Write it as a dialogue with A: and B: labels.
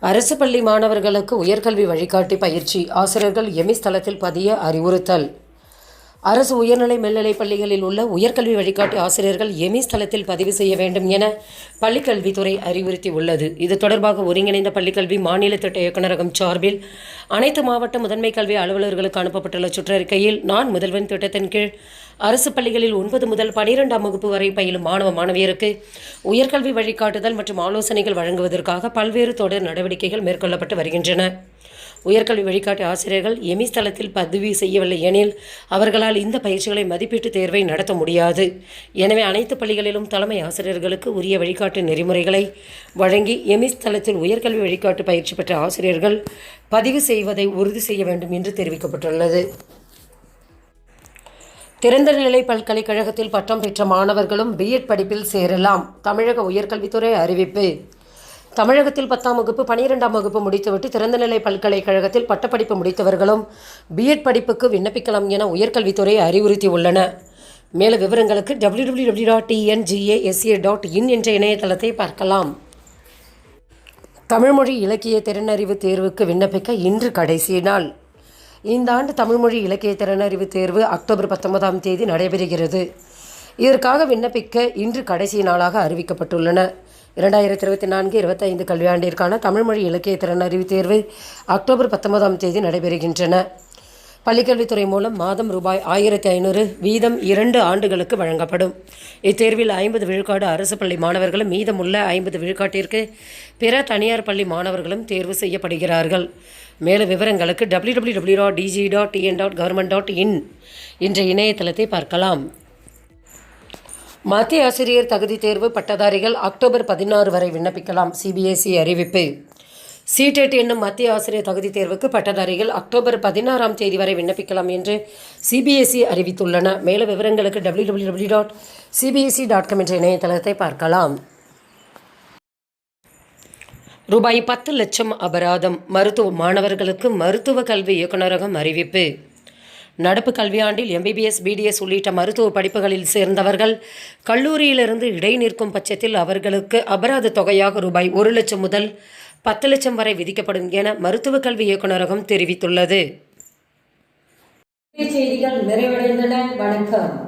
A: அரசு பள்ளி மாணவர்களுக்கு உயர்கல்வி வழிகாட்டி பயிற்சி. ஆசிரியர்கள் எமி தளத்தில் பதிய அறிவுறுத்தல். அரசு உயர்நிலை மேல்நிலைப் பள்ளிகளில் உள்ள உயர்கல்வி வழிகாட்டி ஆசிரியர்கள் எமிஸ் தளத்தில் பதிவு செய்ய வேண்டும் என பள்ளிக்கல்வித்துறை அறிவுறுத்தி உள்ளது இது தொடர்பாக ஒருங்கிணைந்த பள்ளிக்கல்வி மாநில திட்ட இயக்குநரகம் சார்பில் அனைத்து மாவட்ட முதன்மை கல்வி அலுவலர்களுக்கு அனுப்பப்பட்டுள்ள சுற்றறிக்கையில் நான் முதல்வன் திட்டத்தின் கீழ் அரசு பள்ளிகளில் ஒன்பது முதல் பனிரெண்டாம் வகுப்பு வரை பயிலும் மாணவ மாணவியருக்கு உயர்கல்வி வழிகாட்டுதல் மற்றும் ஆலோசனைகள் வழங்குவதற்காக பல்வேறு தொடர் நடவடிக்கைகள் மேற்கொள்ளப்பட்டு வருகின்றன. உயர்கல்வி வழிகாட்டு ஆசிரியர்கள் எமிஸ் தளத்தில் பதிவு செய்யவில்லை எனில் அவர்களால் இந்த பயிற்சிகளை மதிப்பீட்டு தேர்வை நடத்த முடியாது. எனவே அனைத்து பள்ளிகளிலும் தலைமை ஆசிரியர்களுக்கு உரிய வழிகாட்டு நெறிமுறைகளை வழங்கி எமிஸ் தளத்தில் உயர்கல்வி வழிகாட்டு பயிற்சி பெற்ற ஆசிரியர்கள் பதிவு செய்வதை உறுதி செய்ய வேண்டும் என்று தெரிவிக்கப்பட்டுள்ளது. திறந்தநிலை பல்கலைக்கழகத்தில் பட்டம் பெற்ற மாணவர்களும் பிஎட் படிப்பில் சேரலாம். தமிழக உயர்கல்வித்துறை அறிவிப்பு. தமிழகத்தில் பத்தாம் வகுப்பு பனிரெண்டாம் வகுப்பு முடித்துவிட்டு திறந்தநிலை பல்கலைக்கழகத்தில் பட்டப்படிப்பு முடித்தவர்களும் பிஎட் படிப்புக்கு விண்ணப்பிக்கலாம் என உயர்கல்வித்துறை அறிவுறுத்தியுள்ளன. மேலும் விவரங்களுக்கு W W W dot TNGASA dot in என்ற இணையதளத்தை பார்க்கலாம். தமிழ்மொழி இலக்கிய திறனறிவு தேர்வுக்கு விண்ணப்பிக்க இன்று கடைசி நாள். இந்த ஆண்டு தமிழ்மொழி இலக்கிய திறனறிவு தேர்வு அக்டோபர் பத்தொன்பதாம் தேதி நடைபெறுகிறது. இதற்காக விண்ணப்பிக்க இன்று கடைசி நாளாக அறிவிக்கப்பட்டுள்ளன. இரண்டாயிரத்தி இருபத்தி நான்கு இருபத்தைந்து கல்வியாண்டிற்கான தமிழ்மொழி இலக்கிய திறனறிவு தேர்வு அக்டோபர் பத்தொன்பதாம் தேதி நடைபெறுகின்றன. பள்ளிக்கல்வித்துறை மூலம் மாதம் ரூபாய் ஆயிரத்தி ஐநூறு வீதம் இரண்டு ஆண்டுகளுக்கு வழங்கப்படும். இத்தேர்வில் ஐம்பது விழுக்காடு அரசு பள்ளி மாணவர்களும் மீதமுள்ள ஐம்பது விழுக்காட்டிற்கு பிற தனியார் பள்ளி மாணவர்களும் தேர்வு செய்யப்படுகிறார்கள். மேலும் விவரங்களுக்கு W W W dot DG dot TN dot government dot in என்ற இணையதளத்தை பார்க்கலாம். மத்திய ஆசிரியர் தகுதி தேர்வு பட்டதாரிகள் அக்டோபர் பதினாறு வரை விண்ணப்பிக்கலாம். சிபிஎஸ்இ அறிவிப்பு. சிடெட் என்னும் மத்திய ஆசிரியர் தகுதி தேர்வுக்கு பட்டதாரிகள் அக்டோபர் பதினாறாம் தேதி வரை விண்ணப்பிக்கலாம் என்று சிபிஎஸ்இ அறிவித்துள்ளன. மேலும் விவரங்களுக்கு W W W dot CBSE dot com என்ற இணையதளத்தை பார்க்கலாம். ரூபாய் பத்து லட்சம் அபராதம் மருத்துவ மாணவர்களுக்கு மருத்துவ கல்வி இயக்குநரகம் அறிவிப்பு. நடப்பு கல்வியாண்டில் எம்பிபிஎஸ் பிடிஎஸ் உள்ளிட்ட மருத்துவ படிப்புகளில் சேர்ந்தவர்கள் கல்லூரியிலிருந்து இடைநிற்கும் பட்சத்தில் அவர்களுக்கு அபராத தொகையாக ரூபாய் ஒரு லட்சம் முதல் பத்து லட்சம் வரை விதிக்கப்படும் என மருத்துவ கல்வி இயக்குநரகம் தெரிவித்துள்ளது.
B: செய்திகள் நிறைவடைந்தன. வணக்கம்.